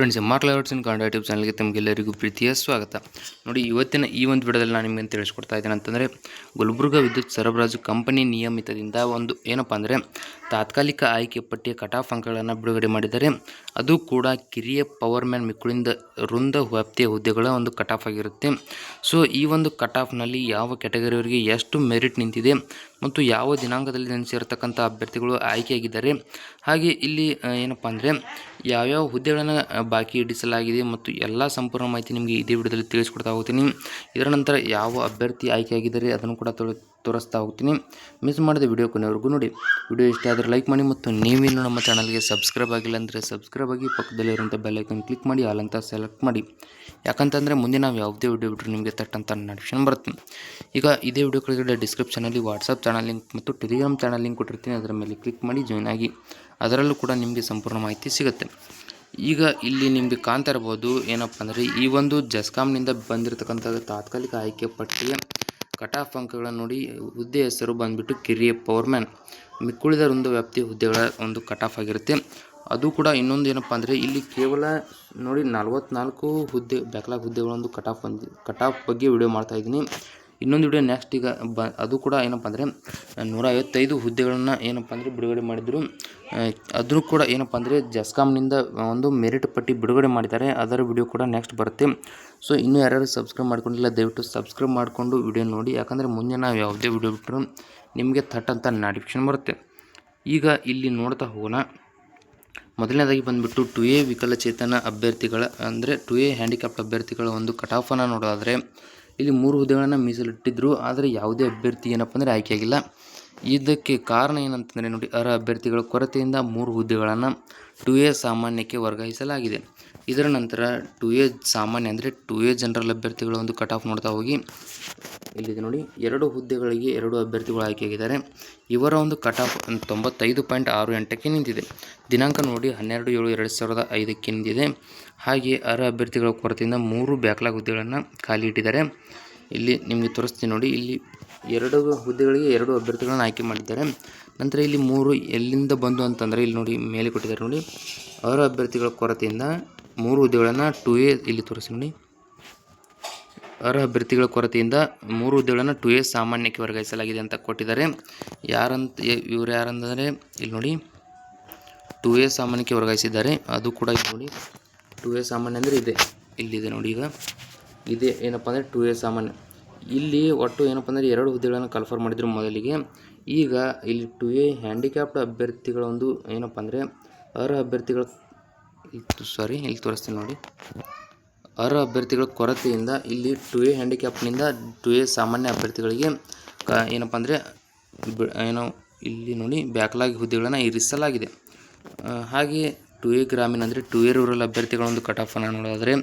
Friends Markal arts in Kannada YouTube ಚಾನಲ್ಗೆ ತಮಗೆಲ್ಲರಿಗೂ ಪ್ರೀತಿಯ ಸ್ವಾಗತ. ನೋಡಿ, ಇವತ್ತಿನ ಈ ಒಂದು ವಿಡಿಯೋದಲ್ಲಿ ನಾನು ನಿಮಗೆ ತಿಳಿಸ್ಕೊಡ್ತಾ ಇದ್ದೇನೆ ಅಂತಂದರೆ ಗುಲ್ಬರ್ಗ ವಿದ್ಯುತ್ ಸರಬರಾಜು ಕಂಪನಿ ನಿಯಮಿತದಿಂದ ಒಂದು ಏನಪ್ಪ ಅಂದರೆ ತಾತ್ಕಾಲಿಕ ಆಯ್ಕೆ ಪಟ್ಟಿಯ ಕಟಾಫ್ ಅಂಕಗಳನ್ನು ಬಿಡುಗಡೆ ಮಾಡಿದ್ದಾರೆ. ಅದು ಕೂಡ ಕಿರಿಯ ಪವರ್ ಮ್ಯಾನ್ ಮಿಕ್ಕುಳಿಂದ ವೃಂದ ವ್ಯಾಪ್ತಿಯ ಹುದ್ದೆಗಳ ಒಂದು ಕಟಾಫ್ ಆಗಿರುತ್ತೆ. ಸೊ, ಈ ಒಂದು ಕಟಾಫ್ನಲ್ಲಿ ಯಾವ ಕ್ಯಾಟಗರಿಯವರಿಗೆ ಎಷ್ಟು ಮೆರಿಟ್ ನಿಂತಿದೆ ಮತ್ತು ಯಾವ ದಿನಾಂಕದಲ್ಲಿ ನೆನೆಸಿರ್ತಕ್ಕಂಥ ಅಭ್ಯರ್ಥಿಗಳು ಆಯ್ಕೆಯಾಗಿದ್ದಾರೆ. ಹಾಗೆ ಇಲ್ಲಿ ಏನಪ್ಪ ಅಂದರೆ ಯಾವ್ಯಾವ ಹುದ್ದೆಗಳನ್ನು ಬಾಕಿ ಇಡಿಸಲಾಗಿದೆ ಮತ್ತು ಎಲ್ಲ ಸಂಪೂರ್ಣ ಮಾಹಿತಿ ನಿಮಗೆ ಇದೇ ವಿಡಿಯೋದಲ್ಲಿ ತಿಳಿಸ್ಕೊಡ್ತಾ ಹೋಗ್ತೀನಿ. ಇದರ ನಂತರ ಯಾವ ಅಭ್ಯರ್ಥಿ ಆಯ್ಕೆಯಾಗಿದ್ದಾರೆ ಅದನ್ನು ಕೂಡ ತೋರಿ ತೋರಿಸ್ತಾ ಹೋಗ್ತೀನಿ. ಮಿಸ್ ಮಾಡಿದ ವಿಡಿಯೋ ಕೊನೆವರೆಗೂ ನೋಡಿ. ವಿಡಿಯೋ ಇಷ್ಟ ಆದರೆ ಲೈಕ್ ಮಾಡಿ ಮತ್ತು ನೀವೇನು ನಮ್ಮ ಚಾನಲ್ಗೆ ಸಬ್ಸ್ಕ್ರೈಬ್ ಆಗಿಲ್ಲ ಅಂದರೆ ಸಬ್ಸ್ಕ್ರೈಬ್ ಆಗಿ ಪಕ್ಕದಲ್ಲಿರುವಂಥ ಬೆಲ್ಲೈಕನ್ ಕ್ಲಿಕ್ ಮಾಡಿ ಅಲ್ಲಂತ ಸೆಲೆಕ್ಟ್ ಮಾಡಿ. ಯಾಕಂತಂದರೆ ಮುಂದೆ ನಾವು ಯಾವುದೇ ವಿಡಿಯೋ ಬಿಟ್ಟರೆ ನಿಮಗೆ ತಟ್ಟಂತ ನೋಟಿಫಿಕೇಶನ್ ಬರುತ್ತೆ. ಈಗ ಇದೇ ವಿಡಿಯೋ ಕೆಳಗಡೆ ಡಿಸ್ಕ್ರಿಪ್ಷನಲ್ಲಿ ವಾಟ್ಸಪ್ ಚಾನಲ್ ಲಿಂಕ್ ಮತ್ತು ಟೆಲಿಗ್ರಾಮ್ ಚಾನಲ್ ಲಿಂಕ್ ಕೊಟ್ಟಿರ್ತೀನಿ. ಅದರ ಮೇಲೆ ಕ್ಲಿಕ್ ಮಾಡಿ ಜಾಯ್ನ್ ಆಗಿ. ಅದರಲ್ಲೂ ಕೂಡ ನಿಮಗೆ ಸಂಪೂರ್ಣ ಮಾಹಿತಿ ಸಿಗುತ್ತೆ. ಈಗ ಇಲ್ಲಿ ನಿಮಗೆ ಕಾಣ್ತಾ ಇರ್ಬೋದು ಏನಪ್ಪ ಅಂದರೆ ಈ ಒಂದು ಜಸ್ಕಾಮ್ನಿಂದ ಬಂದಿರತಕ್ಕಂಥ ತಾತ್ಕಾಲಿಕ ಆಯ್ಕೆ ಪಟ್ಟಿಗೆ. ಕಟಾಫ್ ಅಂಕಗಳನ್ನು ನೋಡಿ ಹುದ್ದೆ ಹೆಸರು ಬಂದುಬಿಟ್ಟು ಕಿರಿಯ ಪವರ್ಮ್ಯಾನ್ ಮಿಕ್ಕುಳಿದ ವೃಂದ ವ್ಯಾಪ್ತಿ ಹುದ್ದೆಗಳ ಒಂದು ಕಟಾಫ್ ಆಗಿರುತ್ತೆ. ಅದು ಕೂಡ ಇನ್ನೊಂದು ಏನಪ್ಪ ಅಂದರೆ ಇಲ್ಲಿ ಕೇವಲ ನೋಡಿ ನಲ್ವತ್ನಾಲ್ಕು ಹುದ್ದೆ, ಬ್ಯಾಕ್ಲಾಗ್ ಹುದ್ದೆಗಳೊಂದು ಕಟಾಫ್ ಬಂದು, ಕಟಾಫ್ ಬಗ್ಗೆ ವಿಡಿಯೋ ಮಾಡ್ತಾ ಇದ್ದೀನಿ. ಇನ್ನೊಂದು ವಿಡಿಯೋ ನೆಕ್ಸ್ಟ್ ಈಗ ಬ, ಅದು ಕೂಡ ಏನಪ್ಪ ಅಂದರೆ ನೂರ ಐವತ್ತೈದು ಹುದ್ದೆಗಳನ್ನು ಏನಪ್ಪ ಅಂದರೆ ಬಿಡುಗಡೆ ಮಾಡಿದರು. ಅದನ್ನು ಕೂಡ ಏನಪ್ಪ ಅಂದರೆ ಜಸ್ಕಾಮ್ನಿಂದ ಒಂದು ಮೆರಿಟ್ ಪಟ್ಟಿ ಬಿಡುಗಡೆ ಮಾಡಿದ್ದಾರೆ. ಅದರ ವಿಡಿಯೋ ಕೂಡ ನೆಕ್ಸ್ಟ್ ಬರುತ್ತೆ. ಸೊ ಇನ್ನೂ ಯಾರ್ಯಾರು ಸಬ್ಸ್ಕ್ರೈಬ್ ಮಾಡ್ಕೊಂಡಿಲ್ಲ, ದಯವಿಟ್ಟು ಸಬ್ಸ್ಕ್ರೈಬ್ ಮಾಡಿಕೊಂಡು ವಿಡಿಯೋ ನೋಡಿ. ಯಾಕಂದರೆ ಮುಂದೆ ನಾವು ಯಾವುದೇ ವಿಡಿಯೋ ಬಿಟ್ಟರು ನಿಮಗೆ ಥಟ್ ಅಂತ ನೋಟಿಫಿಕೇಶನ್ ಬರುತ್ತೆ. ಈಗ ಇಲ್ಲಿ ನೋಡ್ತಾ ಹೋಗೋಣ. ಮೊದಲನೇದಾಗಿ ಬಂದುಬಿಟ್ಟು ಟು ಎ ವಿಕಲಚೇತನ ಅಭ್ಯರ್ಥಿಗಳ, ಅಂದರೆ ಟು ಎ ಹ್ಯಾಂಡಿಕ್ಯಾಪ್ಟ್ ಅಭ್ಯರ್ಥಿಗಳ ಒಂದು ಕಟಾಫನ್ನು ನೋಡೋದಾದರೆ, ಇಲ್ಲಿ ಮೂರು ಹುದ್ದೆಗಳನ್ನು ಮೀಸಲಿಟ್ಟಿದ್ದರು ಆದರೆ ಯಾವುದೇ ಅಭ್ಯರ್ಥಿ ಏನಪ್ಪ ಅಂದರೆ ಆಯ್ಕೆಯಾಗಿಲ್ಲ ಇದಕ್ಕೆ ಕಾರಣ ಏನಂತಂದರೆ ನೋಡಿ ಅರ್ಹ ಅಭ್ಯರ್ಥಿಗಳ ಕೊರತೆಯಿಂದ ಮೂರು ಹುದ್ದೆಗಳನ್ನು ಟು ಎ ಸಾಮಾನ್ಯಕ್ಕೆ ವರ್ಗಾಯಿಸಲಾಗಿದೆ. ಇದರ ನಂತರ ಟು ಎ ಸಾಮಾನ್ಯ ಅಂದರೆ ಟು ಎ ಜನರಲ್ ಅಭ್ಯರ್ಥಿಗಳ ಒಂದು ಕಟ್ ಆಫ್ ನೋಡ್ತಾ ಹೋಗಿ. ಇಲ್ಲಿದೆ ನೋಡಿ, ಎರಡು ಹುದ್ದೆಗಳಿಗೆ ಎರಡು ಅಭ್ಯರ್ಥಿಗಳು ಆಯ್ಕೆಯಾಗಿದ್ದಾರೆ. ಇವರ ಒಂದು ಕಟ್ ಆಫ್ ತೊಂಬತ್ತೈದು ಪಾಯಿಂಟ್ ಆರು ಎಂಟಕ್ಕೆ ನಿಂತಿದೆ. ದಿನಾಂಕ ನೋಡಿ, ಹನ್ನೆರಡು ಏಳು ಎರಡು ಸಾವಿರದ ಐದಕ್ಕೆ ನಿಂತಿದೆ. ಹಾಗೆ ಅರ್ಹ ಅಭ್ಯರ್ಥಿಗಳ ಕೊರತೆಯಿಂದ ಮೂರು ಬ್ಯಾಕ್ಲಾಗ್ ಹುದ್ದೆಗಳನ್ನು ಖಾಲಿ ಇಟ್ಟಿದ್ದಾರೆ. ಇಲ್ಲಿ ನಿಮಗೆ ತೋರಿಸ್ತೀನಿ ನೋಡಿ, ಇಲ್ಲಿ ಎರಡು ಹುದ್ದೆಗಳಿಗೆ ಎರಡು ಅಭ್ಯರ್ಥಿಗಳನ್ನು ಆಯ್ಕೆ ಮಾಡಿದ್ದಾರೆ. ನಂತರ ಇಲ್ಲಿ ಮೂರು ಎಲ್ಲಿಂದ ಬಂದು ಅಂತಂದರೆ ಇಲ್ಲಿ ನೋಡಿ ಮೇಲೆ ಕೊಟ್ಟಿದ್ದಾರೆ ನೋಡಿ. ಅವರ ಅಭ್ಯರ್ಥಿಗಳ ಕೊರತೆಯಿಂದ ಮೂರು ಹುದ್ದೆಗಳನ್ನು ಟು ಎ ಇಲ್ಲಿ ತೋರಿಸಿ ನೋಡಿ. ಅರ್ಹ ಅಭ್ಯರ್ಥಿಗಳ ಕೊರತೆಯಿಂದ ಮೂರು ಹುದ್ದೆಗಳನ್ನು ಟು ಎ ಸಾಮಾನ್ಯಕ್ಕೆ ವರ್ಗಾಯಿಸಲಾಗಿದೆ ಅಂತ ಕೊಟ್ಟಿದ್ದಾರೆ. ಯಾರಂತ, ಇವ್ರು ಯಾರಂದರೆ ಇಲ್ಲಿ ನೋಡಿ. ಟು ಎ ಸಾಮಾನ್ಯಕ್ಕೆ ವರ್ಗಾಯಿಸಿದ್ದಾರೆ. ಅದು ಕೂಡ ಇಲ್ಲಿ ನೋಡಿ. ಟು ಎ ಸಾಮಾನ್ಯ ಅಂದರೆ ಇದೆ. ಇಲ್ಲಿದೆ ನೋಡಿ ಈಗ. ಇದೆ. ಏನಪ್ಪ ಅಂದರೆ ಟು ಎ ಸಾಮಾನ್ಯ. ಇಲ್ಲಿ ಒಟ್ಟು ಏನಪ್ಪ ಅಂದರೆ ಎರಡು ಹುದ್ದೆಗಳನ್ನು ಕನ್ಫರ್ಮ್ ಮಾಡಿದ್ರು ಮೊದಲಿಗೆ. ಈಗ ಇಲ್ಲಿ ಟು ಎ ಹ್ಯಾಂಡಿಕ್ಯಾಪ್ಡ್ ಅಭ್ಯರ್ಥಿಗಳ ಒಂದು ಏನಪ್ಪ ಅಂದರೆ ಅರ್ಹ ಅಭ್ಯರ್ಥಿಗಳ ಸಾರಿ ಇಲ್ಲಿ ತೋರಿಸ್ತೀನಿ ನೋಡಿ. ಅರ್ಹ ಅಭ್ಯರ್ಥಿಗಳ ಕೊರತೆಯಿಂದ ಇಲ್ಲಿ ಟು ಎ ಹ್ಯಾಂಡಿಕ್ಯಾಪ್ನಿಂದ ಟು ಎ ಸಾಮಾನ್ಯ ಅಭ್ಯರ್ಥಿಗಳಿಗೆ ಕ ಏನಪ್ಪ ಅಂದರೆ ಏನೋ ಇಲ್ಲಿ ನೋಡಿ ಬ್ಯಾಕ್ಲಾಗ್ ಹುದ್ದೆಗಳನ್ನು ಇರಿಸಲಾಗಿದೆ. ಹಾಗೆಯೇ ಟು ಎ ಗ್ರಾಮೀಣ ಅಂದರೆ ಟು ಎ ರೂರಲ್ ಅಭ್ಯರ್ಥಿಗಳ ಒಂದು ಕಟ್ ಆಫನ್ನು ನೋಡೋದಾದರೆ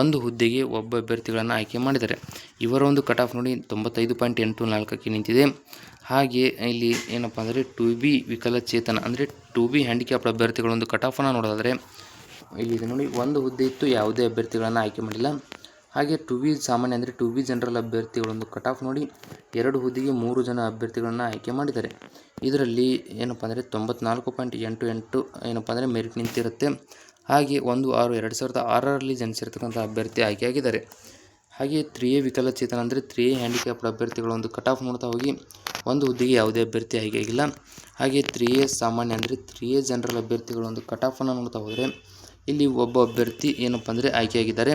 ಒಂದು ಹುದ್ದೆಗೆ ಒಬ್ಬ ಅಭ್ಯರ್ಥಿಗಳನ್ನು ಆಯ್ಕೆ ಮಾಡಿದ್ದಾರೆ. ಇವರ ಒಂದು ಕಟ್ ಆಫ್ ನೋಡಿ ತೊಂಬತ್ತೈದು ಪಾಯಿಂಟ್ ಎಂಟು ನಾಲ್ಕಕ್ಕೆ ನಿಂತಿದೆ. ಹಾಗೆ ಇಲ್ಲಿ ಏನಪ್ಪ ಅಂದರೆ ಟು ಬಿ ವಿಕಲಚೇತನ ಅಂದರೆ ಟು ಬಿ ಹ್ಯಾಂಡಿಕ್ಯಾಪ್ಡ್ ಅಭ್ಯರ್ಥಿಗಳ ಒಂದು ಕಟ್ ಆಫನ್ನು ನೋಡೋದಾದರೆ ಇಲ್ಲಿ ನೋಡಿ, ಒಂದು ಹುದ್ದೆ ಇತ್ತು, ಯಾವುದೇ ಅಭ್ಯರ್ಥಿಗಳನ್ನು ಆಯ್ಕೆ ಮಾಡಿಲ್ಲ. ಹಾಗೆ ಟು ಬಿ ಸಾಮಾನ್ಯ ಅಂದರೆ ಟು ಬಿ ಜನರಲ್ ಅಭ್ಯರ್ಥಿಗಳೊಂದು ಕಟ್ ಆಫ್ ನೋಡಿ ಎರಡು ಹುದ್ದೆಗೆ ಮೂರು ಜನ ಅಭ್ಯರ್ಥಿಗಳನ್ನು ಆಯ್ಕೆ ಮಾಡಿದ್ದಾರೆ. ಇದರಲ್ಲಿ ಏನಪ್ಪ ಅಂದರೆ ತೊಂಬತ್ನಾಲ್ಕು ಪಾಯಿಂಟ್ ಎಂಟು ಎಂಟು ಏನಪ್ಪ ಅಂದರೆ ಮೆರಿಟ್ ನಿಂತಿರುತ್ತೆ. ಹಾಗೆ ಒಂದು ಆರು ಎರಡು ಸಾವಿರದ ಆರರಲ್ಲಿ ಜನಿಸಿರ್ತಕ್ಕಂಥ ಅಭ್ಯರ್ಥಿ ಆಯ್ಕೆಯಾಗಿದ್ದಾರೆ ಹಾಗೆ ತ್ರೀ ಎ ವಿಕಲಚೇತನ ಅಂದರೆ ತ್ರೀ ಎ ಹ್ಯಾಂಡಿಕ್ಯಾಪ್ಡ್ ಅಭ್ಯರ್ಥಿಗಳ ಒಂದು ಕಟ್ ಆಫ್ ನೋಡ್ತಾ ಹೋಗಿ ಒಂದು ಹುದ್ದೆಗೆ ಯಾವುದೇ ಅಭ್ಯರ್ಥಿ ಆಯ್ಕೆಯಾಗಿಲ್ಲ ಹಾಗೆ ತ್ರೀ ಎ ಸಾಮಾನ್ಯ ಅಂದರೆ ತ್ರೀ ಎ ಜನರಲ್ ಅಭ್ಯರ್ಥಿಗಳ ಒಂದು ಕಟ್ ಆಫನ್ನು ನೋಡ್ತಾ ಹೋದರೆ ಇಲ್ಲಿ ಒಬ್ಬ ಅಭ್ಯರ್ಥಿ ಏನಪ್ಪ ಅಂದರೆ ಆಯ್ಕೆಯಾಗಿದ್ದಾರೆ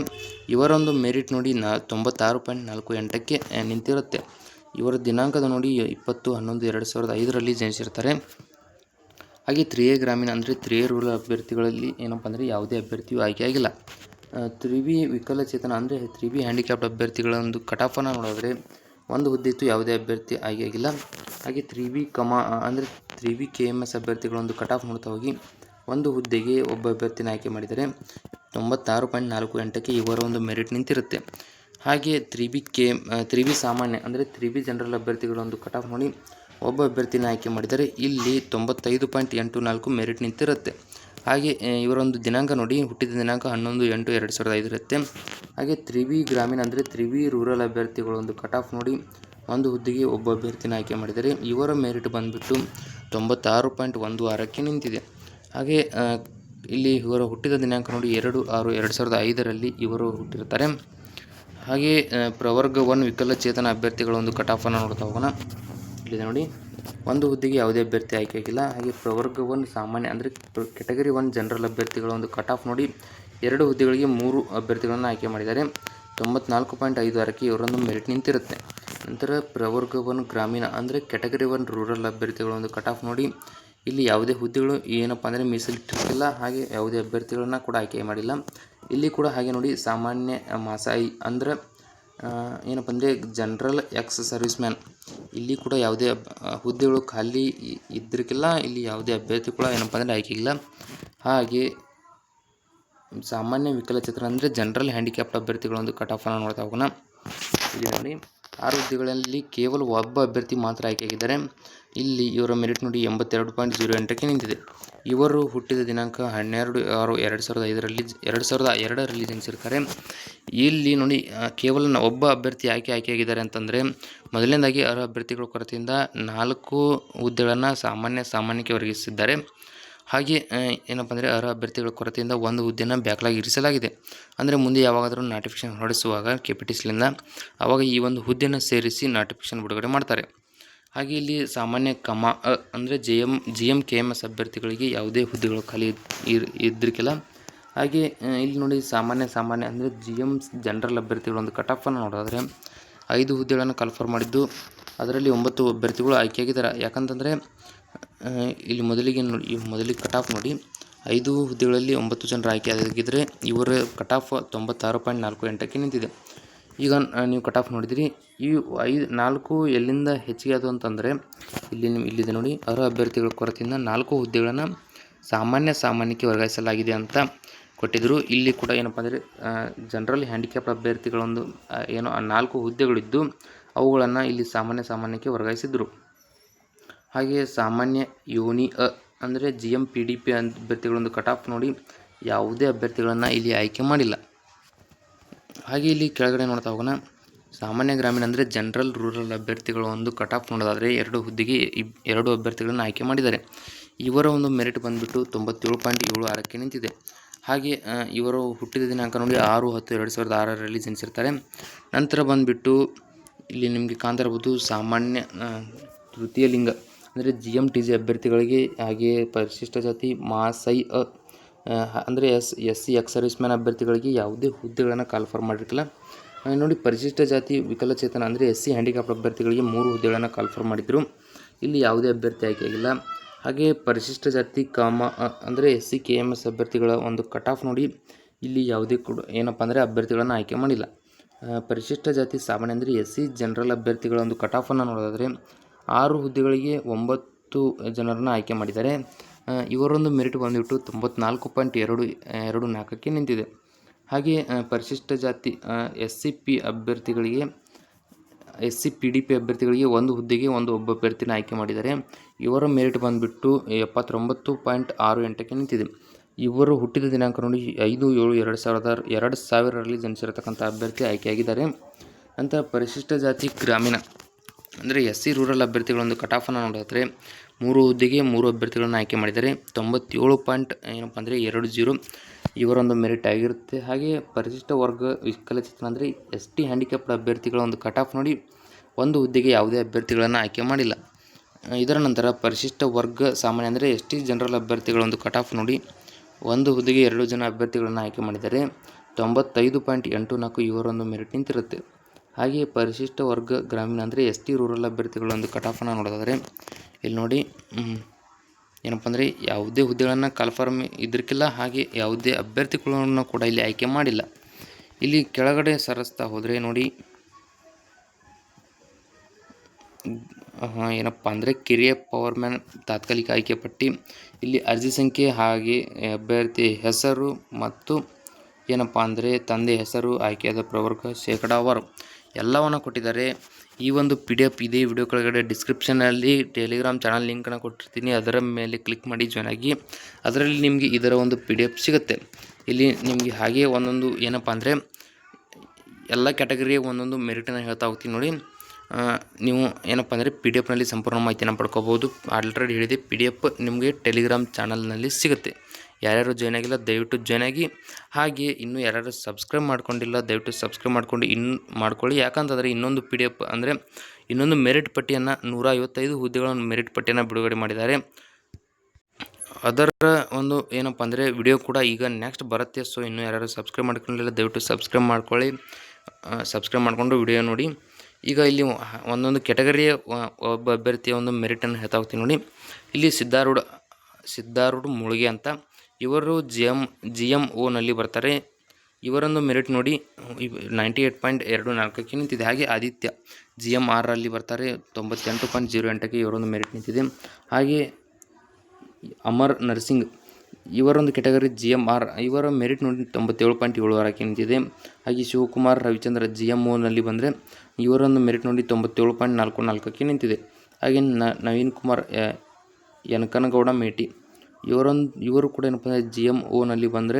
ಇವರೊಂದು ಮೆರಿಟ್ ನೋಡಿ ನಾ ತೊಂಬತ್ತಾರು ಪಾಯಿಂಟ್ ನಾಲ್ಕು ಎಂಟಕ್ಕೆ ನಿಂತಿರುತ್ತೆ. ಇವರ ದಿನಾಂಕದ ನೋಡಿ ಇಪ್ಪತ್ತು, ಹನ್ನೊಂದು, ಎರಡು ಸಾವಿರದ ಐದರಲ್ಲಿ ಜನಿಸಿರ್ತಾರೆ. ಹಾಗೆ ತ್ರಿಯ ಗ್ರಾಮೀಣ ಅಂದರೆ ತ್ರಿಯ ರೂರಲ್ ಅಭ್ಯರ್ಥಿಗಳಲ್ಲಿ ಏನಪ್ಪ ಅಂದರೆ ಯಾವುದೇ ಅಭ್ಯರ್ಥಿಯು ಆಯ್ಕೆಯಾಗಿಲ್ಲ ತ್ರಿವಿ ವಿಕಲಚೇತನ ಅಂದರೆ ತ್ರಿವಿ ಹ್ಯಾಂಡಿಕ್ಯಾಪ್ಡ್ ಅಭ್ಯರ್ಥಿಗಳ ಒಂದು ಕಟಾಫನ್ನು ನೋಡಿದ್ರೆ ಒಂದು ಹುದ್ದೆ ಇತ್ತು, ಯಾವುದೇ ಅಭ್ಯರ್ಥಿ ಆಯ್ಕೆಯಾಗಿಲ್ಲ ಹಾಗೆ ತ್ರಿವಿ ಕಮಾ ಅಂದರೆ ತ್ರಿವಿ ಕೆ ಎಂ ಎಸ್ ಅಭ್ಯರ್ಥಿಗಳ ಒಂದು ಕಟಾಫ್ ನೋಡ್ತಾ ಹೋಗಿ ಒಂದು ಹುದ್ದೆಗೆ ಒಬ್ಬ ಅಭ್ಯರ್ಥಿನ ಆಯ್ಕೆ ಮಾಡಿದರೆ ತೊಂಬತ್ತಾರು ಪಾಯಿಂಟ್ ನಾಲ್ಕು ಎಂಟಕ್ಕೆ ಇವರ ಒಂದು ಮೆರಿಟ್ ನಿಂತಿರುತ್ತೆ. ಹಾಗೆ three B K three B ಸಾಮಾನ್ಯ, ಅಂದರೆ ತ್ರಿ ಬಿ ಜನರಲ್ ಅಭ್ಯರ್ಥಿಗಳ ಒಂದು ಕಟ್ ಆಫ್ ನೋಡಿ ಒಬ್ಬ ಅಭ್ಯರ್ಥಿನ ಆಯ್ಕೆ ಮಾಡಿದರೆ ಇಲ್ಲಿ ತೊಂಬತ್ತೈದು ಪಾಯಿಂಟ್ ಎಂಟು ನಾಲ್ಕು ಮೆರಿಟ್ ನಿಂತಿರುತ್ತೆ. ಹಾಗೆ ಇವರೊಂದು ದಿನಾಂಕ ನೋಡಿ, ಹುಟ್ಟಿದ ದಿನಾಂಕ ಹನ್ನೊಂದು ಎಂಟು ಎರಡು ಸಾವಿರದ ಐದು ಇರುತ್ತೆ. ಹಾಗೆ ತ್ರಿವಿ ಗ್ರಾಮೀಣ, ಅಂದರೆ ತ್ರಿವಿ ರೂರಲ್ ಅಭ್ಯರ್ಥಿಗಳ ಒಂದು ಕಟ್ ಆಫ್ ನೋಡಿ ಒಂದು ಹುದ್ದೆಗೆ ಒಬ್ಬ ಅಭ್ಯರ್ಥಿನ ಆಯ್ಕೆ ಮಾಡಿದರೆ ಇವರ ಮೆರಿಟ್ ಬಂದುಬಿಟ್ಟು ತೊಂಬತ್ತಾರು ಪಾಯಿಂಟ್ ಒಂದು ಆರಕ್ಕೆ ನಿಂತಿದೆ. ಹಾಗೆ ಇಲ್ಲಿ ಇವರು ಹುಟ್ಟಿದ ದಿನಾಂಕ ನೋಡಿ ಎರಡು ಆರು ಎರಡು ಸಾವಿರದ ಐದರಲ್ಲಿ ಇವರು ಹುಟ್ಟಿರ್ತಾರೆ. ಹಾಗೆ ಪ್ರವರ್ಗ ಒನ್ ವಿಕಲಚೇತನ ಅಭ್ಯರ್ಥಿಗಳ ಒಂದು ಕಟ್ ಆಫನ್ನು ನೋಡ್ತಾ ಹೋಗೋಣ. ಇಲ್ಲಿದೆ ನೋಡಿ. ಒಂದು ಹುದ್ದೆಗೆ ಯಾವುದೇ ಅಭ್ಯರ್ಥಿ ಆಯ್ಕೆ ಆಗಿಲ್ಲ ಹಾಗೆ ಪ್ರವರ್ಗ ಒನ್ ಸಾಮಾನ್ಯ ಅಂದರೆ ಕೆಟಗರಿ ಒನ್ ಜನರಲ್ ಅಭ್ಯರ್ಥಿಗಳ ಒಂದು ಕಟ್ ಆಫ್ ನೋಡಿ. ಎರಡು ಹುದ್ದೆಗಳಿಗೆ ಮೂರು ಅಭ್ಯರ್ಥಿಗಳನ್ನು ಆಯ್ಕೆ ಮಾಡಿದ್ದಾರೆ. ತೊಂಬತ್ನಾಲ್ಕು ಪಾಯಿಂಟ್ ಐದು ಆರಕ್ಕೆ ಇವರೊಂದು ಮೆರಿಟ್ ನಿಂತಿರುತ್ತೆ. ನಂತರ ಪ್ರವರ್ಗ ಒನ್ ಗ್ರಾಮೀಣ ಅಂದರೆ ಕೆಟಗರಿ ಒನ್ ರೂರಲ್ ಅಭ್ಯರ್ಥಿಗಳ ಒಂದು ಕಟ್ ಆಫ್ ನೋಡಿ. ಇಲ್ಲಿ ಯಾವುದೇ ಹುದ್ದೆಗಳು ಏನಪ್ಪ ಅಂದರೆ ಮೀಸಲಿಟ್ಟಿರ್ತಿಲ್ಲ ಹಾಗೆ ಯಾವುದೇ ಅಭ್ಯರ್ಥಿಗಳನ್ನು ಕೂಡ ಆಯ್ಕೆ ಮಾಡಿಲ್ಲ. ಇಲ್ಲಿ ಕೂಡ ಹಾಗೆ ನೋಡಿ, ಸಾಮಾನ್ಯ ಮಾಸಾಯಿ ಅಂದ್ರೆ ಏನಪ್ಪ ಅಂದರೆ ಜನರಲ್ ಎಕ್ಸ್ ಸರ್ವಿಸ್ ಮ್ಯಾನ್ ಇಲ್ಲಿ ಕೂಡ ಯಾವುದೇ ಹುದ್ದೆಗಳು ಖಾಲಿ ಇದ್ದಿರಕ್ಕಿಲ್ಲ ಇಲ್ಲಿ ಯಾವುದೇ ಅಭ್ಯರ್ಥಿ ಕೂಡ ಏನಪ್ಪ ಅಂದರೆ ಆಯ್ಕೆ ಇಲ್ಲ. ಹಾಗೆ ಸಾಮಾನ್ಯ ವಿಕಲಚೇತನ ಅಂದರೆ ಜನರಲ್ ಹ್ಯಾಂಡಿಕ್ಯಾಪ್ಟ್ ಅಭ್ಯರ್ಥಿಗಳೊಂದು ಕಟ್ ಆಫನ್ನು ನೋಡ್ತಾ ಹೋಗೋಣ. ಇಲ್ಲಿ ನೋಡಿ. ಆರು ಹುದ್ದೆಗಳಲ್ಲಿ ಕೇವಲ ಒಬ್ಬ ಅಭ್ಯರ್ಥಿ ಮಾತ್ರ ಆಯ್ಕೆಯಾಗಿದ್ದಾರೆ. ಇಲ್ಲಿ ಇವರ ಮೆರಿಟ್ ನೋಡಿ ಎಂಬತ್ತೆರಡು ಪಾಯಿಂಟ್ ಜೀರೋ ಎಂಟಕ್ಕೆ ನಿಂತಿದೆ. ಇವರು ಹುಟ್ಟಿದ ದಿನಾಂಕ ಹನ್ನೆರಡು ಆರು ಎರಡು ಸಾವಿರದ ಐದರಲ್ಲಿ ಎರಡು ಸಾವಿರದ ಎರಡರಲ್ಲಿ ಜನಿಸಿರ್ತಾರೆ. ಇಲ್ಲಿ ನೋಡಿ ಕೇವಲ ಒಬ್ಬ ಅಭ್ಯರ್ಥಿ ಆಯ್ಕೆ ಆಯ್ಕೆಯಾಗಿದ್ದಾರೆ ಅಂತಂದರೆ, ಮೊದಲನೇದಾಗಿ ಅರ್ಹ ಅಭ್ಯರ್ಥಿಗಳ ಕೊರತೆಯಿಂದ ನಾಲ್ಕು ಹುದ್ದೆಗಳನ್ನು ಸಾಮಾನ್ಯ, ಸಾಮಾನ್ಯಕ್ಕೆ ವರ್ಗಿಸಿದ್ದಾರೆ ಹಾಗೆ ಏನಪ್ಪ ಅಂದರೆ ಅರ್ಹ ಅಭ್ಯರ್ಥಿಗಳ ಕೊರತೆಯಿಂದ ಒಂದು ಹುದ್ದೆಯನ್ನು ಬ್ಯಾಕ್ಲಾಗ್ ಇರಿಸಲಾಗಿದೆ. ಅಂದರೆ ಮುಂದೆ ಯಾವಾಗಾದರೂ ನೋಟಿಫಿಕೇಶನ್ ಹೊರಡಿಸುವಾಗ ಕೆ ಪಿ ಟಿ ಈ ಒಂದು ಹುದ್ದೆನ ಸೇರಿಸಿ ನೋಟಿಫಿಕೇಶನ್ ಬಿಡುಗಡೆ ಮಾಡ್ತಾರೆ. ಹಾಗೆ ಇಲ್ಲಿ ಸಾಮಾನ್ಯ ಕಮ ಅಂದರೆ J M G M K M S ಅಭ್ಯರ್ಥಿಗಳಿಗೆ ಯಾವುದೇ ಹುದ್ದೆಗಳು ಖಾಲಿ ಇರ್ ಇದ್ರಿಕಿಲ್ಲ ಹಾಗೆ ಇಲ್ಲಿ ನೋಡಿ ಸಾಮಾನ್ಯ ಸಾಮಾನ್ಯ ಅಂದರೆ ಜಿ ಎಂ ಜನರಲ್ ಅಭ್ಯರ್ಥಿಗಳ ಒಂದು ಕಟ್ ಆಫನ್ನು ನೋಡೋದಾದರೆ ಐದು ಹುದ್ದೆಗಳನ್ನು ಕನ್ಫರ್ಮ್ ಮಾಡಿದ್ದು, ಅದರಲ್ಲಿ ಒಂಬತ್ತು ಅಭ್ಯರ್ಥಿಗಳು ಆಯ್ಕೆಯಾಗಿದ್ದಾರೆ. ಯಾಕಂತಂದರೆ ಇಲ್ಲಿ ಮೊದಲಿಗೆ ನೋಡಿ ಮೊದಲಿಗೆ ಕಟ್ ಆಫ್ ನೋಡಿ. ಐದು ಹುದ್ದೆಗಳಲ್ಲಿ ಒಂಬತ್ತು ಜನರು ಆಯ್ಕೆ ಆಗಿದ್ದರೆ ಇವರ ಕಟ್ ಆಫ್ ತೊಂಬತ್ತಾರು ಪಾಯಿಂಟ್ ನಾಲ್ಕು ಎಂಟಕ್ಕೆ ನಿಂತಿದೆ. ಈಗ ನೀವು ಕಟ್ ಆಫ್ ನೋಡಿದಿರಿ. ಈ ಐದು, ನಾಲ್ಕು ಎಲ್ಲಿಂದ ಹೆಚ್ಚಿಗೆ ಆದವು ಅಂತಂದರೆ, ಇಲ್ಲಿ ನೀವು ಇಲ್ಲಿದೆ ನೋಡಿ. ಅರ್ಹ ಅಭ್ಯರ್ಥಿಗಳ ಕೊರತೆಯಿಂದ ನಾಲ್ಕು ಹುದ್ದೆಗಳನ್ನು ಸಾಮಾನ್ಯ ಸಾಮಾನ್ಯಕ್ಕೆ ವರ್ಗಾಯಿಸಲಾಗಿದೆ ಅಂತ ಕೊಟ್ಟಿದ್ದರು ಇಲ್ಲಿ ಕೂಡ ಏನಪ್ಪ ಅಂದರೆ ಜನರಲ್ ಹ್ಯಾಂಡಿಕ್ಯಾಪ್ ಅಭ್ಯರ್ಥಿಗಳೊಂದು ಏನೋ ನಾಲ್ಕು ಹುದ್ದೆಗಳಿದ್ದು ಅವುಗಳನ್ನು ಇಲ್ಲಿ ಸಾಮಾನ್ಯ ಸಾಮಾನ್ಯಕ್ಕೆ ವರ್ಗಾಯಿಸಿದರು. ಹಾಗೆ ಸಾಮಾನ್ಯ ಯೋನಿ ಅ ಅಂದರೆ G M P D P ಅಭ್ಯರ್ಥಿಗಳೊಂದು cut off ನೋಡಿ ಯಾವುದೇ ಅಭ್ಯರ್ಥಿಗಳನ್ನು ಇಲ್ಲಿ ಆಯ್ಕೆ ಮಾಡಿಲ್ಲ. ಹಾಗೆ ಇಲ್ಲಿ ಕೆಳಗಡೆ ನೋಡ್ತಾ ಹೋಗೋಣ. ಸಾಮಾನ್ಯ ಗ್ರಾಮೀಣ ಅಂದರೆ ಜನರಲ್ ರೂರಲ್ ಅಭ್ಯರ್ಥಿಗಳ ಒಂದು ಕಟ್ ಆಫ್ ನೋಡೋದಾದರೆ ಎರಡು ಹುದ್ದೆಗೆ ಇಬ್ ಎರಡು ಅಭ್ಯರ್ಥಿಗಳನ್ನು ಆಯ್ಕೆ ಮಾಡಿದ್ದಾರೆ. ಇವರ ಒಂದು ಮೆರಿಟ್ ಬಂದುಬಿಟ್ಟು ತೊಂಬತ್ತೇಳು ಪಾಯಿಂಟ್ ಏಳು ಆರಕ್ಕೆ ನಿಂತಿದೆ. ಹಾಗೆ ಇವರು ಹುಟ್ಟಿದ ದಿನಾಂಕ ನೋಡಿ ಆರು ಹತ್ತು ಎರಡು ಸಾವಿರದ ಆರರಲ್ಲಿ ಜನಿಸಿರ್ತಾರೆ. ನಂತರ ಬಂದುಬಿಟ್ಟು ಇಲ್ಲಿ ನಿಮಗೆ ಕಾಣ್ತಾ ಇರ್ಬೋದು ಸಾಮಾನ್ಯ ತೃತೀಯ ಲಿಂಗ. ಅಂದರೆ ಜಿ ಎಂ ಟಿ ಜಿ ಅಭ್ಯರ್ಥಿಗಳಿಗೆ ಹಾಗೆ ಪರಿಶಿಷ್ಟ ಜಾತಿ, ಮಾಸೈ, ಅ ಅಂದರೆ S S C ex service man ಅಭ್ಯರ್ಥಿಗಳಿಗೆ ಯಾವುದೇ ಹುದ್ದೆಗಳನ್ನು ಕಾಲ್ಫರ್ ಮಾಡಿರ್ತಿಲ್ಲ ನೋಡಿ ಪರಿಶಿಷ್ಟ ಜಾತಿ, ವಿಕಲಚೇತನ ಅಂದರೆ ಎಸ್ ಸಿ ಹ್ಯಾಂಡಿಕ್ಯಾಪ್ ಅಭ್ಯರ್ಥಿಗಳಿಗೆ ಮೂರು ಹುದ್ದೆಗಳನ್ನು ಕಾಲ್ಫರ್ ಮಾಡಿದರು. ಇಲ್ಲಿ ಯಾವುದೇ ಅಭ್ಯರ್ಥಿ ಆಯ್ಕೆಯಾಗಿಲ್ಲ ಹಾಗೆ ಪರಿಶಿಷ್ಟ ಜಾತಿ, ಕಾಮ ಅಂದರೆ S C K M S ಅಭ್ಯರ್ಥಿಗಳ ಒಂದು ಕಟ್ ಆಫ್ ನೋಡಿ ಇಲ್ಲಿ ಯಾವುದೇ ಕೂಡ ಏನಪ್ಪ ಅಂದರೆ ಅಭ್ಯರ್ಥಿಗಳನ್ನು ಆಯ್ಕೆ ಮಾಡಿಲ್ಲ. ಪರಿಶಿಷ್ಟ ಜಾತಿ ಸಾಮಾನ್ಯ ಅಂದರೆ ಎಸ್ ಸಿ ಜನರಲ್ ಅಭ್ಯರ್ಥಿಗಳ ಒಂದು ಕಟ್ ಆಫನ್ನು ನೋಡೋದಾದರೆ ಆರು ಹುದ್ದೆಗಳಿಗೆ ಒಂಬತ್ತು ಜನರನ್ನು ಆಯ್ಕೆ ಮಾಡಿದ್ದಾರೆ. ಇವರೊಂದು ಮೆರಿಟ್ ಬಂದುಬಿಟ್ಟು ತೊಂಬತ್ನಾಲ್ಕು ಪಾಯಿಂಟ್ ಎರಡು ಎರಡು ನಾಲ್ಕಕ್ಕೆ ನಿಂತಿದೆ. ಹಾಗೆ ಪರಿಶಿಷ್ಟ ಜಾತಿ ಎಸ್ ಸಿ ಪಿ ಅಭ್ಯರ್ಥಿಗಳಿಗೆ S C P D P ಅಭ್ಯರ್ಥಿಗಳಿಗೆ ಒಂದು ಹುದ್ದೆಗೆ ಒಂದು ಒಬ್ಬ ಅಭ್ಯರ್ಥಿನ ಆಯ್ಕೆ ಮಾಡಿದ್ದಾರೆ. ಇವರ ಮೆರಿಟ್ ಬಂದುಬಿಟ್ಟು ಎಪ್ಪತ್ತೊಂಬತ್ತು ಪಾಯಿಂಟ್ ಆರು ಎಂಟಕ್ಕೆ ನಿಂತಿದೆ. ಇವರು ಹುಟ್ಟಿದ ದಿನಾಂಕ ನೋಡಿ, ಐದು ಏಳು ಎರಡು ಸಾವಿರದ, ಎರಡು ಸಾವಿರರಲ್ಲಿ ಜನಿಸಿರತಕ್ಕಂಥ ಅಭ್ಯರ್ಥಿ ಆಯ್ಕೆಯಾಗಿದ್ದಾರೆ. ನಂತರ ಪರಿಶಿಷ್ಟ ಜಾತಿ ಗ್ರಾಮೀಣ. ಅಂದರೆ ಎಸ್ ಸಿ ರೂರಲ್ ಅಭ್ಯರ್ಥಿಗಳ ಒಂದು ಕಟ್ ಆಫನ್ನು ನೋಡಿದ್ರೆ ಮೂರು ಹುದ್ದೆಗೆ ಮೂರು ಅಭ್ಯರ್ಥಿಗಳನ್ನು ಆಯ್ಕೆ ಮಾಡಿದ್ದಾರೆ. ತೊಂಬತ್ತೇಳು ಪಾಯಿಂಟ್ ಏನಪ್ಪ ಅಂದರೆ ಎರಡು ಜೀರೋ ಇವರೊಂದು ಮೆರಿಟ್ ಆಗಿರುತ್ತೆ. ಹಾಗೆ ಪರಿಶಿಷ್ಟ ವರ್ಗ ವಿಕಲಚೇತನ ಅಂದರೆ ಎಸ್ ಟಿ ಹ್ಯಾಂಡಿಕ್ಯಾಪ್ಡ್ ಅಭ್ಯರ್ಥಿಗಳ ಒಂದು ಕಟ್ ಆಫ್ ನೋಡಿ ಒಂದು ಹುದ್ದೆಗೆ ಯಾವುದೇ ಅಭ್ಯರ್ಥಿಗಳನ್ನು ಆಯ್ಕೆ ಮಾಡಿಲ್ಲ. ಇದರ ನಂತರ ಪರಿಶಿಷ್ಟ ವರ್ಗ ಸಾಮಾನ್ಯ ಅಂದರೆ ಎಸ್ ಟಿ ಜನರಲ್ ಅಭ್ಯರ್ಥಿಗಳ ಒಂದು ಕಟ್ ಆಫ್ ನೋಡಿ ಒಂದು ಹುದ್ದೆಗೆ ಎರಡು ಜನ ಅಭ್ಯರ್ಥಿಗಳನ್ನು ಆಯ್ಕೆ ಮಾಡಿದ್ದಾರೆ. ತೊಂಬತ್ತೈದು ಪಾಯಿಂಟ್ ಎಂಟು ನಾಲ್ಕು ಇವರೊಂದು ಮೆರಿಟ್ ನಿಂತಿರುತ್ತೆ. ಹಾಗೆ ಪರಿಶಿಷ್ಟ ವರ್ಗ ಗ್ರಾಮೀಣ ಅಂದರೆ ಎಸ್ ಟಿ ರೂರಲ್ ಅಭ್ಯರ್ಥಿಗಳ ಒಂದು ಕಟಾಫನ್ನು ನೋಡೋದಾದರೆ, ಇಲ್ಲಿ ನೋಡಿ ಏನಪ್ಪ ಅಂದರೆ ಯಾವುದೇ ಹುದ್ದೆಗಳನ್ನು ಕನ್ಫರ್ಮ್ ಇದ್ರಕ್ಕಿಲ್ಲ, ಹಾಗೆ ಯಾವುದೇ ಅಭ್ಯರ್ಥಿಗಳನ್ನು ಕೂಡ ಇಲ್ಲಿ ಆಯ್ಕೆ ಮಾಡಿಲ್ಲ. ಇಲ್ಲಿ ಕೆಳಗಡೆ ಸರಿಸ್ತಾ ಹೋದರೆ ನೋಡಿ ಏನಪ್ಪ ಅಂದರೆ ಕಿರಿಯ ಪವರ್ ಮ್ಯಾನ್ ತಾತ್ಕಾಲಿಕ ಆಯ್ಕೆ ಪಟ್ಟಿ. ಇಲ್ಲಿ ಅರ್ಜಿ ಸಂಖ್ಯೆ ಹಾಗೆ ಅಭ್ಯರ್ಥಿ ಹೆಸರು ಮತ್ತು ಏನಪ್ಪ ಅಂದರೆ ತಂದೆ ಹೆಸರು, ಆಯ್ಕೆಯಾದ ಪ್ರವರ್ಗ ಶೇಕಡಾವಾರು. ಎಲ್ಲವನ್ನು ಕೊಟ್ಟಿದ್ದಾರೆ. ಈ ಒಂದು ಪಿ ಡಿ ಎಫ್ ಇದೇ ವಿಡಿಯೋ ಕೆಳಗಡೆ ಡಿಸ್ಕ್ರಿಪ್ಷನಲ್ಲಿ ಟೆಲಿಗ್ರಾಮ್ ಚಾನಲ್ ಲಿಂಕನ್ನು ಕೊಟ್ಟಿರ್ತೀನಿ. ಅದರ ಮೇಲೆ ಕ್ಲಿಕ್ ಮಾಡಿ ಜಾಯ್ನ್ ಆಗಿ. ಅದರಲ್ಲಿ ನಿಮಗೆ ಇದರ ಒಂದು ಪಿ ಡಿ ಎಫ್ ಸಿಗುತ್ತೆ. ಇಲ್ಲಿ ನಿಮಗೆ ಹಾಗೆ ಒಂದೊಂದು ಏನಪ್ಪ ಅಂದರೆ, ಎಲ್ಲ ಕ್ಯಾಟಗರಿಯ ಒಂದೊಂದು ಮೆರಿಟನ್ನು ಹೇಳ್ತಾ ಹೋಗ್ತೀನಿ ನೋಡಿ. ನೀವು ಏನಪ್ಪ ಅಂದರೆ ಪಿ ಡಿ ಎಫ್ನಲ್ಲಿ ಸಂಪೂರ್ಣ ಮಾಹಿತಿಯನ್ನು ಪಡ್ಕೋಬೋದು ಆಲ್ರೆಡಿ ಹೇಳಿದೆ ಪಿ ಡಿ ಎಫ್ ನಿಮಗೆ ಟೆಲಿಗ್ರಾಮ್ ಚಾನಲ್ನಲ್ಲಿ ಸಿಗುತ್ತೆ. ಯಾರ್ಯಾರು ಜಾಯ್ನ್ ಆಗಿಲ್ಲ, ದಯವಿಟ್ಟು ಜಾಯ್ನ್ ಆಗಿ. ಹಾಗೆ ಇನ್ನೂ ಯಾರ್ಯಾರು ಸಬ್ಸ್ಕ್ರೈಬ್ ಮಾಡ್ಕೊಂಡಿಲ್ಲ, ದಯವಿಟ್ಟು ಸಬ್ಸ್ಕ್ರೈಬ್ ಮಾಡ್ಕೊಂಡು ಇನ್ನು ಮಾಡ್ಕೊಳ್ಳಿ. ಯಾಕಂತಂದರೆ ಇನ್ನೊಂದು ಪಿ ಡಿ ಎಫ್ ಅಂದರೆ ಇನ್ನೊಂದು ಮೆರಿಟ್ ಪಟ್ಟಿಯನ್ನು ನೂರ ಐವತ್ತೈದು ಹುದ್ದೆಗಳನ್ನು ಮೆರಿಟ್ ಪಟ್ಟಿಯನ್ನು ಬಿಡುಗಡೆ ಮಾಡಿದ್ದಾರೆ. ಅದರ ಒಂದು ಏನಪ್ಪ ಅಂದರೆ ವಿಡಿಯೋ ಕೂಡ ಈಗ ನೆಕ್ಸ್ಟ್ ಬರುತ್ತೆ. ಸೊ ಇನ್ನೂ ಯಾರು ಸಬ್ಸ್ಕ್ರೈಬ್ ಮಾಡ್ಕೊಂಡಿಲ್ಲ, ದಯವಿಟ್ಟು ಸಬ್ಸ್ಕ್ರೈಬ್ ಮಾಡ್ಕೊಳ್ಳಿ. ಸಬ್ಸ್ಕ್ರೈಬ್ ಮಾಡಿಕೊಂಡು ವಿಡಿಯೋ ನೋಡಿ. ಈಗ ಇಲ್ಲಿ ಒಂದೊಂದು ಕೆಟಗರಿಯ ಒಬ್ಬ ಅಭ್ಯರ್ಥಿಯ ಒಂದು ಮೆರಿಟನ್ನು ಹೇಳ್ತಾ ಹೋಗ್ತೀನಿ ನೋಡಿ. ಇಲ್ಲಿ ಸಿದ್ಧಾರೂಢ ಸಿದ್ಧಾರೂಢ ಮುಳುಗೆ ಅಂತ. ಇವರು ಜಿ ಎಂ ಜಿ ಎಂ ಓನಲ್ಲಿ ಬರ್ತಾರೆ. ಇವರೊಂದು ಮೆರಿಟ್ ನೋಡಿ ನೈಂಟಿ ಏಟ್ ಪಾಯಿಂಟ್ ಎರಡು ನಾಲ್ಕಕ್ಕೆ ನಿಂತಿದೆ. ಹಾಗೆ ಆದಿತ್ಯ ಜಿ ಎಂ ಆರಲ್ಲಿ ಬರ್ತಾರೆ. ತೊಂಬತ್ತೆಂಟು ಪಾಯಿಂಟ್ ಜೀರೋ ಎಂಟಕ್ಕೆ ಇವರೊಂದು ಮೆರಿಟ್ ನಿಂತಿದೆ. ಹಾಗೆ ಅಮರ್ ನರ್ಸಿಂಗ್, ಇವರೊಂದು ಕೆಟಗರಿ ಜಿ ಎಂ ಆರ್ ಇವರ ಮೆರಿಟ್ ನೋಡಿ ತೊಂಬತ್ತೇಳು ಪಾಯಿಂಟ್ ಏಳು ಆರಕ್ಕೆ ನಿಂತಿದೆ. ಹಾಗೆ ಶಿವಕುಮಾರ್ ರವಿಚಂದ್ರ ಜಿ ಎಂ ಓನಲ್ಲಿ ಬಂದರೆ, ಇವರೊಂದು ಮೆರಿಟ್ ನೋಡಿ ತೊಂಬತ್ತೇಳು ಪಾಯಿಂಟ್ ನಾಲ್ಕು ನಾಲ್ಕಕ್ಕೆ ನಿಂತಿದೆ. ಹಾಗೆ ನವೀನ್ ಕುಮಾರ್ ಯನಕನಗೌಡ ಮೇಟಿ ಇವರೊಂದು, ಇವರು ಕೂಡ ಏನಪ್ಪ ಅಂದರೆ ಜಿ ಎಂ ಓನಲ್ಲಿ ಬಂದರೆ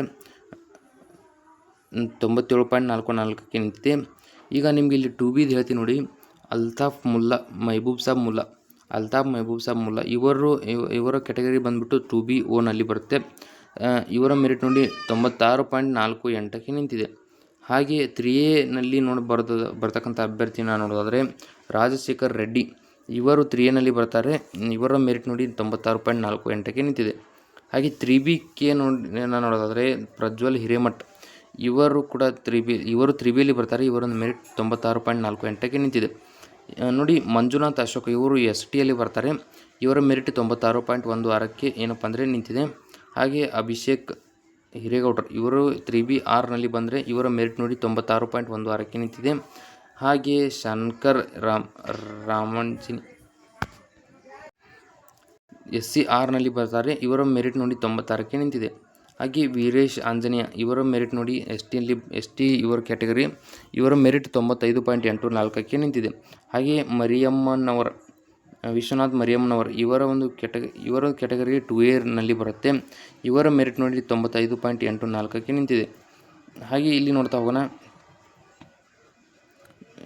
ತೊಂಬತ್ತೇಳು ಪಾಯಿಂಟ್ ನಾಲ್ಕು ನಾಲ್ಕಕ್ಕೆ ನಿಂತಿದೆ. ಈಗ ನಿಮಗೆ ಇಲ್ಲಿ ಟು ಬಿದು ಹೇಳ್ತೀನಿ ನೋಡಿ. ಅಲ್ತಾಫ್ ಮುಲ್ಲಾ ಮೈಬೂಬ್ ಸಾಬ್ ಮುಲ್ಲಾ. ಅಲ್ತಾಫ್, ಮಹಬೂಬ್ ಸಾಬ್ ಮುಲ್ಲಾ. ಇವರು ಇವರ ಕೆಟಗರಿ ಬಂದುಬಿಟ್ಟು ಟು ಬಿ ಓನಲ್ಲಿ ಬರುತ್ತೆ. ಇವರ ಮೆರಿಟ್ ನೋಡಿ ತೊಂಬತ್ತಾರು ಪಾಯಿಂಟ್ ನಾಲ್ಕು ಎಂಟಕ್ಕೆ ನಿಂತಿದೆ. ಹಾಗೆ ತ್ರೀ ಎನಲ್ಲಿ ನೋಡಿ ಬರ್ದ ಬರ್ತಕ್ಕಂಥ ಅಭ್ಯರ್ಥಿನ ನೋಡೋದಾದರೆ ರಾಜಶೇಖರ್ ರೆಡ್ಡಿ. ಇವರು ತ್ರೀ ಎನಲ್ಲಿ ಬರ್ತಾರೆ. ಇವರ ಮೆರಿಟ್ ನೋಡಿ ತೊಂಬತ್ತಾರು ಪಾಯಿಂಟ್ ನಾಲ್ಕು ಎಂಟಕ್ಕೆ ನಿಂತಿದೆ. ಹಾಗೆ ತ್ರೀ ಬಿ ಕೆ ನೋಡಿ ನೋಡೋದಾದರೆ ಪ್ರಜ್ವಲ್ ಹಿರೇಮಠ್. ಇವರು ಕೂಡ ತ್ರೀ ಬಿ ಇವರು ತ್ರೀ ಬಿಯಲ್ಲಿ ಬರ್ತಾರೆ. ಇವರೊಂದು ಮೆರಿಟ್ ತೊಂಬತ್ತಾರು ಪಾಯಿಂಟ್ ನಾಲ್ಕು ಎಂಟಕ್ಕೆ ನಿಂತಿದೆ. ನೋಡಿ ಮಂಜುನಾಥ್ ಅಶೋಕ್ ಇವರು ಎಸ್ ಟಿಯಲ್ಲಿ ಬರ್ತಾರೆ. ಇವರ ಮೆರಿಟ್ ತೊಂಬತ್ತಾರು ಪಾಯಿಂಟ್ ಒಂದು ಆರಕ್ಕೆ ಏನಪ್ಪ ಅಂದರೆ ನಿಂತಿದೆ. ಹಾಗೆ ಅಭಿಷೇಕ್ ಹಿರೇಗೌಡರು, ಇವರು ತ್ರೀ ಬಿ ಆರ್ನಲ್ಲಿ ಬಂದರೆ ಇವರ ಮೆರಿಟ್ ನೋಡಿ ತೊಂಬತ್ತಾರು ಪಾಯಿಂಟ್ ಒಂದು ಆರಕ್ಕೆ ನಿಂತಿದೆ. ಹಾಗೆ ಶಂಕರ್ ರಾಮ್ ರಾಮಂಜಿನಿ ಎಸ್ ಸಿ ಆರ್ನಲ್ಲಿ ಬರ್ತಾರೆ. ಇವರ ಮೆರಿಟ್ ನೋಡಿ ತೊಂಬತ್ತಾರಕ್ಕೆ ನಿಂತಿದೆ. ಹಾಗೆ ವೀರೇಶ್, ಆಂಜನೇಯ, ಇವರ ಮೆರಿಟ್ ನೋಡಿ ಎಸ್ ಟಿಯಲ್ಲಿ ಎಸ್ ಟಿ ಇವರ ಕ್ಯಾಟಗರಿ. ಇವರ ಮೆರಿಟ್ ತೊಂಬತ್ತೈದು ಪಾಯಿಂಟ್ ಎಂಟು ನಾಲ್ಕಕ್ಕೆ ನಿಂತಿದೆ. ಹಾಗೆ ಮರಿಯಮ್ಮನವರ ವಿಶ್ವನಾಥ್ ಮರಿಯಮ್ಮನವರ್ ಇವರ ಒಂದು ಕೆಟಗ ಇವರ ಕ್ಯಾಟಗರಿ ಟು ಏರ್ನಲ್ಲಿ ಬರುತ್ತೆ. ಇವರ ಮೆರಿಟ್ ನೋಡಿ ತೊಂಬತ್ತೈದು ಪಾಯಿಂಟ್ ಎಂಟು ನಾಲ್ಕಕ್ಕೆ ನಿಂತಿದೆ. ಹಾಗೆ ಇಲ್ಲಿ ನೋಡ್ತಾ ಹೋಗೋಣ.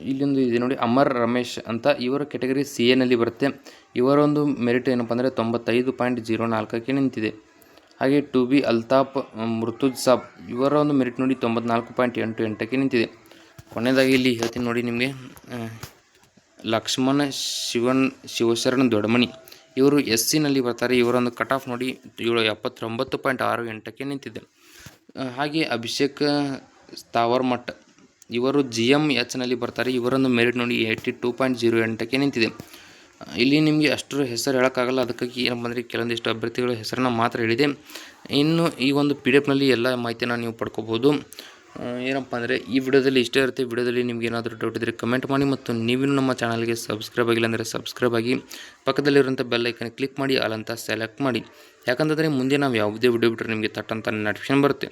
ಇಲ್ಲೊಂದು ಇದೆ ನೋಡಿ ಅಮರ್ ರಮೇಶ್ ಅಂತ ಇವರ ಕೆಟಗರಿ ಸಿ ಎನಲ್ಲಿ ಬರುತ್ತೆ. ಇವರೊಂದು ಮೆರಿಟ್ ಏನಪ್ಪ ಅಂದರೆ ತೊಂಬತ್ತೈದು ಪಾಯಿಂಟ್ ಜೀರೋ ನಾಲ್ಕಕ್ಕೆ ನಿಂತಿದೆ. ಹಾಗೆ ಟು ಬಿ ಅಲ್ತಾಫ್ ಮೃತುಜ್ ಸಾಬ್ ಇವರ ಒಂದು ಮೆರಿಟ್ ನೋಡಿ ತೊಂಬತ್ನಾಲ್ಕು ಪಾಯಿಂಟ್ ಎಂಟು ಎಂಟಕ್ಕೆ ನಿಂತಿದೆ. ಕೊನೆಯದಾಗಿ ಇಲ್ಲಿ ಹೇಳ್ತೀನಿ ನೋಡಿ ನಿಮಗೆ ಲಕ್ಷ್ಮಣ ಶಿವನ್, ಶಿವಶರಣ್ ದೊಡಮಣಿ ಇವರು ಎಸ್ ಸಿನಲ್ಲಿ ಬರ್ತಾರೆ. ಇವರೊಂದು ಕಟ್ ಆಫ್ ನೋಡಿ ಏಳು ಎಪ್ಪತ್ತೊಂಬತ್ತು ಪಾಯಿಂಟ್ ಆರು ಎಂಟಕ್ಕೆ ನಿಂತಿದೆ. ಹಾಗೆ ಅಭಿಷೇಕ್ ಸ್ಥಾವರ್ಮಠ್ ಇವರು ಜಿ ಎಂ ಎಚ್ನಲ್ಲಿ ಬರ್ತಾರೆ. ಇವರನ್ನು ಮೆರಿಟ್ ನೋಡಿ ಏಯ್ಟಿ ಟೂ ಪಾಯಿಂಟ್ ಜೀರೋ ಎಂಟಕ್ಕೆ ನಿಂತಿದೆ. ಇಲ್ಲಿ ನಿಮಗೆ ಅಷ್ಟರ ಹೆಸರು ಹೇಳೋಕ್ಕಾಗಲ್ಲ. ಅದಕ್ಕಾಗಿ ಏನಪ್ಪ ಅಂದರೆ ಕೆಲವೊಂದಿಷ್ಟು ಅಭ್ಯರ್ಥಿಗಳ ಹೆಸರನ್ನ ಮಾತ್ರ ಹೇಳಿದೆ. ಇನ್ನು ಈ ಒಂದು ಪಿ ಡಿ ಎಫ್ನಲ್ಲಿ ಎಲ್ಲ ಮಾಹಿತಿಯನ್ನು ನೀವು ಪಡ್ಕೋಬೋದು. ಏನಪ್ಪ ಅಂದರೆ ಈ ವಿಡಿಯೋದಲ್ಲಿ ಇಷ್ಟೇ ಇರುತ್ತೆ. ವಿಡಿಯೋದಲ್ಲಿ ನಿಮ್ಗೆ ಏನಾದರೂ ಡೌಟ್ ಇದ್ದರೆ ಕಮೆಂಟ್ ಮಾಡಿ ಮತ್ತು ನೀವು ನಮ್ಮ ಚಾನಲ್ಗೆ ಸಬ್ಸ್ಕ್ರೈಬ್ ಆಗಿಲ್ಲ ಅಂದರೆ ಸಬ್ಸ್ಕ್ರೈಬ್ ಆಗಿ ಪಕ್ಕದಲ್ಲಿರುವಂಥ ಬೆಲ್ ಐಕನ್ ಕ್ಲಿಕ್ ಮಾಡಿ ಅಲ್ಲಂತ ಸೆಲೆಕ್ಟ್ ಮಾಡಿ. ಯಾಕಂತಂದರೆ ಮುಂದೆ ನಾವು ಯಾವುದೇ ವಿಡಿಯೋ ಬಿಟ್ಟರೆ ನಿಮಗೆ ತಟ್ಟಂತ ನೋಟಿಫಿಕೇಶನ್ ಬರುತ್ತೆ.